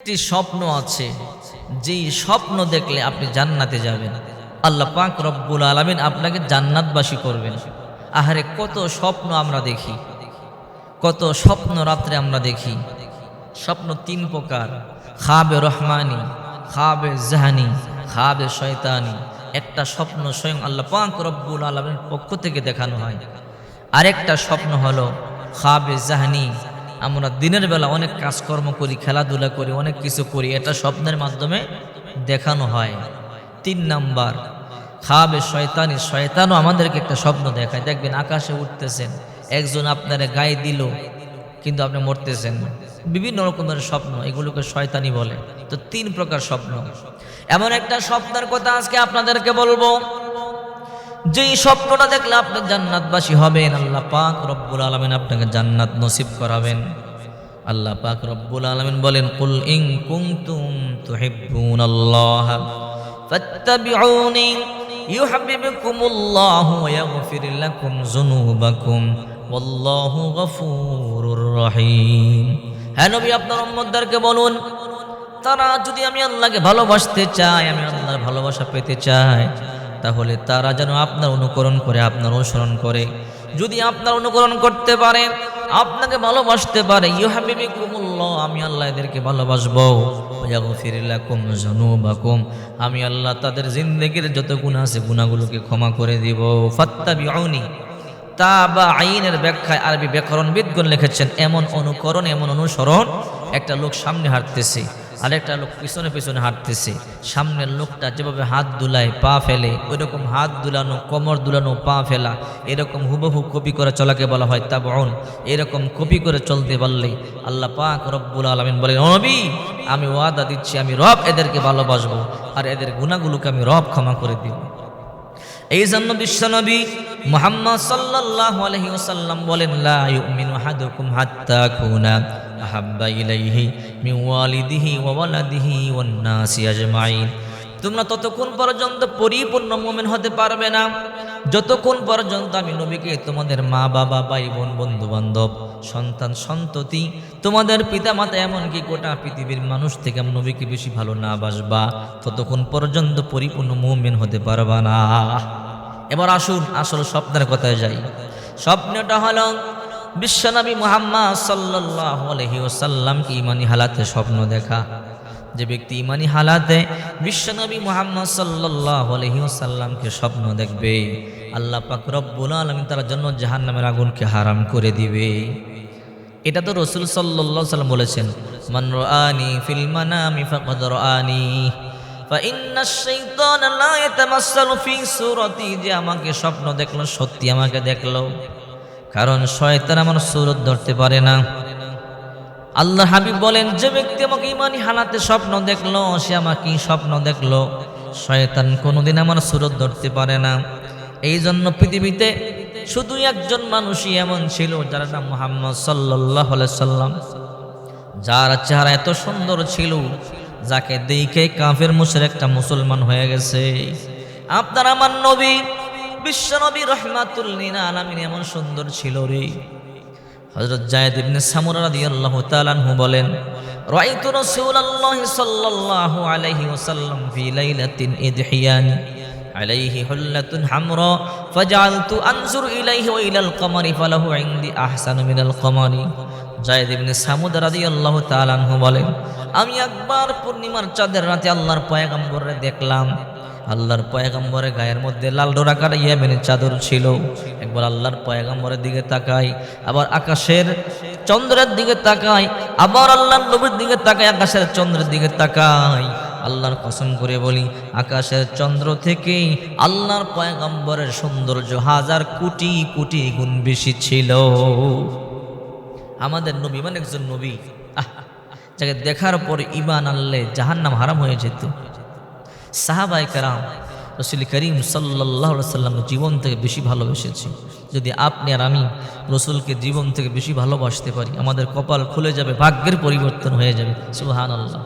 একটি স্বপ্ন আছে, যেই স্বপ্ন দেখলে আপনি জান্নাতে যাবেন। আল্লাহ পাক রব্বুল আলমিন আপনাকে জান্নাতবাসী করবেন। আহারে, কত স্বপ্ন আমরা দেখি, কত স্বপ্ন রাত্রে আমরা দেখি। স্বপ্ন তিন প্রকার, খাবে রহমানি, খাবে জাহানি, খাবে শয়তানি। একটা স্বপ্ন স্বয়ং আল্লাহ পাক রব্বুল আলমের পক্ষ থেকে দেখানো হয়। আরেকটা স্বপ্ন হলো খাবে জাহানি আমরা দিনের বেলা অনেক কাজকর্ম করি, খেলাধুলা করি, অনেক কিছু করি, এটা স্বপ্নের মাধ্যমে দেখানো হয়। তিন নাম্বার, খাবে শয়তানি, শয়তানও আমাদেরকে একটা স্বপ্ন দেখায়। দেখবেন আকাশে উঠতেছেন, একজন আপনার গায়ে দিল, কিন্তু আপনি মরতেছেন। বিভিন্ন রকমের স্বপ্ন, এগুলোকে শয়তানি বলে। তো তিন প্রকার স্বপ্ন। এমন একটা স্বপ্নের কথা আজকে আপনাদেরকে বলব যেই স্বপ্নটা দেখলে আপনি জান্নাতবাসী হবেন, আল্লাহ পাক রব্বুল আলমিন আপনাকে জান্নাত নসিব করাবেন। আল্লাহ পাক রব্বুল আলমিন বলেন, কুল ইন কুনতুম তুহিব্বুনাল্লাহ, ফাত্তাবিউনি ইউহিব্বুকুমুল্লাহু ওয়া ইয়াগফির লাকুম যুনুবাকুম, ওয়াল্লাহু গফুরুর রহিম। হ্যাঁ নবী, আপনার উম্মতদেরকে বলুন, তারা যদি আমি আল্লাহকে ভালোবাসতে চাই, আমি আল্লাহর ভালোবাসা পেতে চাই তাহলে তারা যেন আপনার অনুকরণ করে, আপনার অনুসরণ করে। যদি আপনার অনুকরণ করতে পারে, আপনাকে ভালোবাসতে পারে ইউহাবিবি কুমুল্লাহ আমি আল্লাহ এদেরকে ভালোবাসবো। আমি আল্লাহ তাদের জিন্দগির যত গুণা আছে গুণাগুলোকে ক্ষমা করে দিব। ফাত্তা বিউনি তা বা আইনের ব্যাখ্যায় আরবি ব্যাকরণবিদগণ লিখেছেন, এমন অনুকরণ, এমন অনুসরণ একটা লোক সামনে হাঁটতেছে। আর একটা লোক পিছনে পিছনে হাঁটতেছে। সামনের লোকটা যেভাবে হাত দুলায়, পা ফেলে ওই রকম হাত দুলানো, কোমর দুলানো, পা ফেলা, এরকম হুবহু কপি করে চলাকে বলা হয় তা বন এরকম কপি করে চলতে পারলে আল্লাহ পাক রব্বুল আলমিন বলেন নবী, আমি ওয়াদা দিচ্ছি, আমি রব এদেরকে ভালোবাসবো, আর এদের গুণাগুলোকে আমি রব ক্ষমা করে দিব। এই জন্য বিশ্বনবী মোহাম্মদ সাল্লাল্লাহু আলাইহি ওয়াসাল্লাম বলেন, লা আহাদুকুম হাত্তা কুনা আহাব্বা ইলাইহি মিন ওয়ালিদিহি ওয়া ওয়ালাদিহি ওয়ান নাসি তোমরা ততক্ষণ পর্যন্ত পরিপূর্ণ মুমিন হতে পারবে না। যতক্ষণ পর্যন্ত আমি নবীকে তোমাদের মা, বাবা, ভাই, বোন বন্ধু বান্ধব সন্তান, সন্ততি, তোমাদের পিতা মাতা এমনকি গোটা পৃথিবীর মানুষ থেকে আমি নবীকে বেশি ভালো না বাসবা, ততক্ষণ পর্যন্ত পরিপূর্ণ মুমিন হতে পারবা না। এবার আসুন আসল স্বপ্নের কথায় যাই। স্বপ্নটা হলো বিশ্বনবী মোহাম্মদ সাল্লাহ আলহি ওসাল্লামকে ইমানি হালাতে স্বপ্ন দেখা। যে ব্যক্তি ইমানি হালাতে বিশ্বনবী মোহাম্মদ সাল্লাহ আলহি ওসাল্লামকে স্বপ্ন দেখবে, আল্লাহ পাক রব্বুল আলমী তার জন্য জাহান্নামের আগুনকে হারাম করে দিবে। এটা তো রসুল সাল্লাহ সাল্লাম বলেছেন, মান রানি ফিল মানামি সূরাতি, যে আমাকে স্বপ্ন দেখল, সত্যি আমাকে দেখল। কারণ শয়তান আমার সুরত ধরতে পারে না। আল্লাহ হাবিব বলেন, যে ব্যক্তি আমাকে ইমানি হালাতে স্বপ্ন দেখল, সে আমাকে স্বপ্ন দেখল। শয়তান কোনোদিন আমার সুরত ধরতে পারে না। এই জন্য পৃথিবীতে শুধু একজন মানুষই এমন ছিল, যার নাম মোহাম্মদ সাল্লাহ সাল্লাম। যার চেহারা এত সুন্দর ছিল, যাকে দেখে কাফের মুসের একটা মুসলমান হয়ে গেছে। আপনার আমার নবী বিশ্বনবী রহমাতুল্লিন আলামিন এমন সুন্দর ছিল রে। হজরত জায়দ ইবনে সামুরা রাদিয়াল্লাহু তাআলা আনহু বলেন রাআইতু রাসূলুল্লাহ সাল্লাল্লাহু আলাইহি ওয়াসাল্লাম ফি লাইলাতিন ইদহিয়ানি, আলাইহি হুল্লাতুন হামরা, ফাজআলতু আনজুর ইলাইহি ওয়া ইলাল কমারি ফালাহু ইনদি আহসানু মিনাল কমারি। জায়দ ইবনে সামুদ রাদিয়াল্লাহু তাআলা আনহু বলেন, আমি একবার পূর্ণিমার চাঁদের রাতে আল্লাহর পয়গম্বররে দেখলাম আল্লাহর পয়গম্বরের গায়ের মধ্যে লাল ডোরা ডোরাকার ইয়ামেনের চাদর ছিল। একবার আল্লাহর পয়গম্বরের দিকে তাকাই, আবার আকাশের চন্দ্রের দিকে তাকাই, আবার আল্লাহর নবীর দিকে তাকাই, আকাশের চন্দ্রের দিকে তাকাই। আল্লাহর কসম করে বলি, আকাশের চন্দ্র থেকে আল্লাহর পয়গম্বরের সৌন্দর্য হাজার কোটি কোটি গুণ বেশি ছিল। আমাদের নবী মানে একজন নবী। যাকে দেখার পর ইমান আনলে জাহান্নাম হারাম হয়ে যেত। সাহাবাই কারাম রসুল করিম সাল্লাহ সাল্লাম জীবন থেকে বেশি ভালোবেসেছি যদি আপনি আর আমি রসুলকে জীবন থেকে বেশি ভালোবাসতে পারি, আমাদের কপাল খুলে যাবে, ভাগ্যের পরিবর্তন হয়ে যাবে। সুহান আল্লাহ